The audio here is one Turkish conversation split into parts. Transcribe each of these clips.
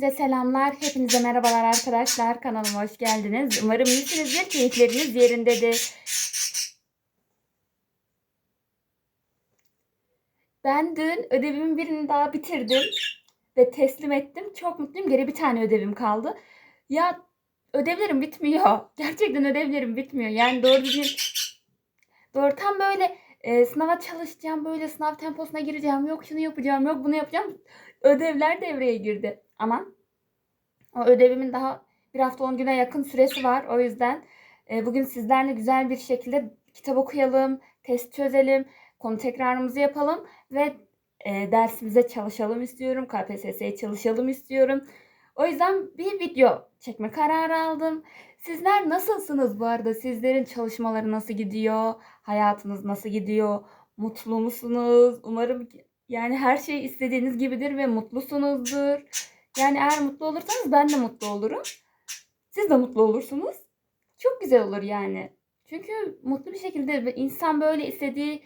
Hepinize selamlar, hepinize merhabalar arkadaşlar. Kanalıma hoş geldiniz. Umarım iyisinizdir, keyifleriniz yerindedir. Ben dün ödevimin birini daha bitirdim ve teslim ettim. Çok mutluyum. Geri bir tane ödevim kaldı. Ya ödevlerim bitmiyor. Gerçekten ödevlerim bitmiyor. Yani doğru düzgün doğru tam böyle e, sınava çalışacağım, böyle sınav temposuna gireceğim. Yok şunu yapacağım, yok bunu yapacağım. Ödevler devreye girdi. Ama o ödevimin daha bir hafta 10 güne yakın süresi var. O yüzden e, bugün sizlerle güzel bir şekilde kitap okuyalım, test çözelim, konu tekrarımızı yapalım ve e, dersimize çalışalım istiyorum. KPSS'ye çalışalım istiyorum. O yüzden bir video çekme kararı aldım. Sizler nasılsınız bu arada? Sizlerin çalışmaları nasıl gidiyor? Hayatınız nasıl gidiyor? Mutlu musunuz? Umarım yani her şey istediğiniz gibidir ve mutlusunuzdur. Yani eğer mutlu olursanız ben de mutlu olurum. Siz de mutlu olursunuz. Çok güzel olur yani. Çünkü mutlu bir şekilde insan böyle istediği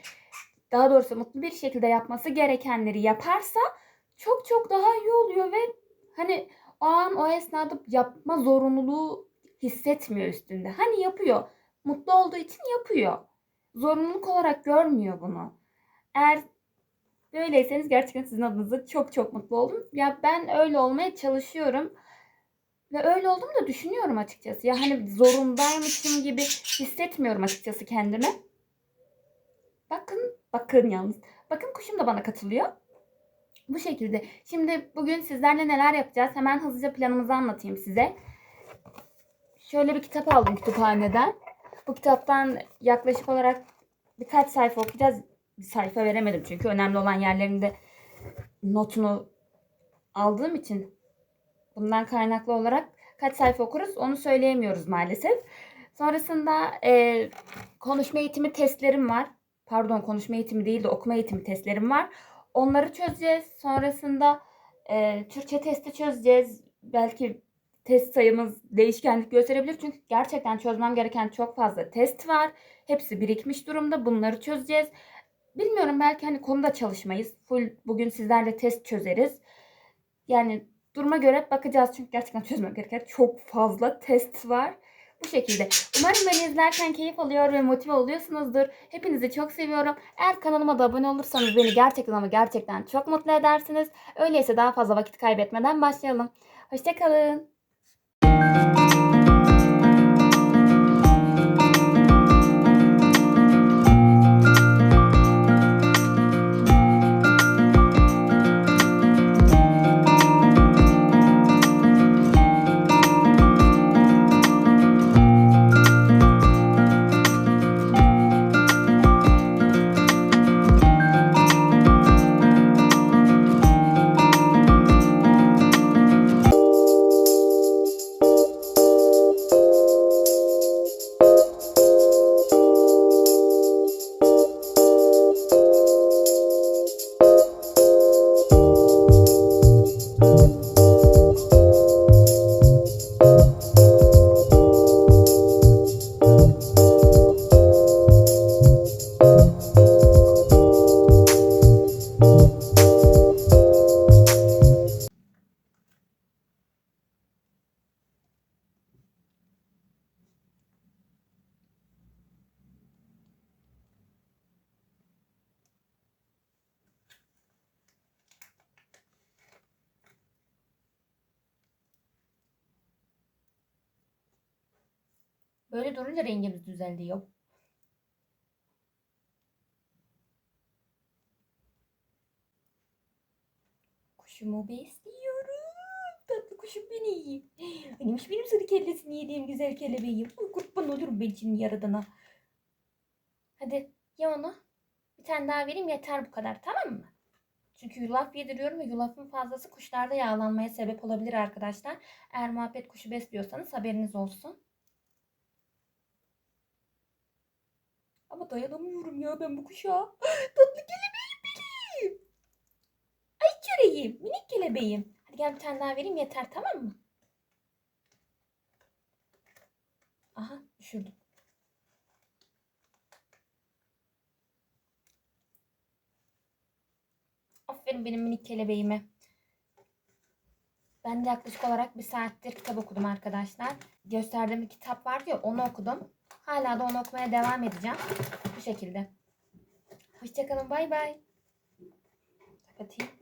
daha doğrusu mutlu bir şekilde yapması gerekenleri yaparsa çok çok daha iyi oluyor ve hani o an o esnada yapma zorunluluğu hissetmiyor üstünde. Hani yapıyor. Mutlu olduğu için yapıyor. Zorunluluk olarak görmüyor bunu. Eğer böyleyseniz gerçekten sizin adınıza çok çok mutlu oldum. Ya ben öyle olmaya çalışıyorum. Ve öyle olduğumu da düşünüyorum açıkçası. Ya hani zorundaymışım gibi hissetmiyorum açıkçası kendimi. Bakın, bakın yalnız. Bakın kuşum da bana katılıyor. Bu şekilde. Şimdi bugün sizlerle neler yapacağız? Hemen hızlıca planımızı anlatayım size. Şöyle bir kitap aldım kütüphaneden. Bu kitaptan yaklaşık olarak birkaç sayfa okuyacağız. Sayfa veremedim çünkü önemli olan yerlerinde notunu aldığım için bundan kaynaklı olarak kaç sayfa okuruz onu söyleyemiyoruz maalesef. Sonrasında e, konuşma eğitimi testlerim var. Pardon konuşma eğitimi değil de okuma eğitimi testlerim var. Onları çözeceğiz. Sonrasında e, Türkçe testi çözeceğiz. Belki test sayımız değişkenlik gösterebilir. Çünkü gerçekten çözmem gereken çok fazla test var. Hepsi birikmiş durumda. Bunları çözeceğiz. Bilmiyorum belki hani konuda çalışmayız. Full bugün sizlerle test çözeriz. Yani duruma göre bakacağız. Çünkü gerçekten çözmem gereken çok fazla test var. Bu şekilde. Umarım beni izlerken keyif alıyor ve motive oluyorsunuzdur. Hepinizi çok seviyorum. Eğer kanalıma da abone olursanız beni gerçekten ama gerçekten çok mutlu edersiniz. Öyleyse daha fazla vakit kaybetmeden başlayalım. Hoşçakalın. Böyle durunca rengimiz düzeliyor. Kuşumu besliyorum. Tatlı kuşum benim. Annemiş benim sarı kellesini yediğim güzel kelebeğim. Kurban olurum ben şimdi yaradana. Hadi ye onu. Bir tane daha vereyim yeter bu kadar tamam mı? Çünkü yulaf yediriyorum ve yulafın fazlası kuşlarda yağlanmaya sebep olabilir arkadaşlar. Eğer muhabbet kuşu besliyorsanız haberiniz olsun. Ama dayanamıyorum ya ben bu kuşa. Tatlı kelebeğim benim. Ay çöreğim. Minik kelebeğim. Hadi gel bir tane daha vereyim yeter tamam mı? Aha düşürdüm. Aferin benim minik kelebeğime. Ben de yaklaşık olarak bir saattir kitap okudum arkadaşlar. Gösterdiğim bir kitap vardı ya onu okudum. Hala da onu okumaya devam edeceğim. Bu şekilde. Hoşçakalın bay bay. Kapatayım.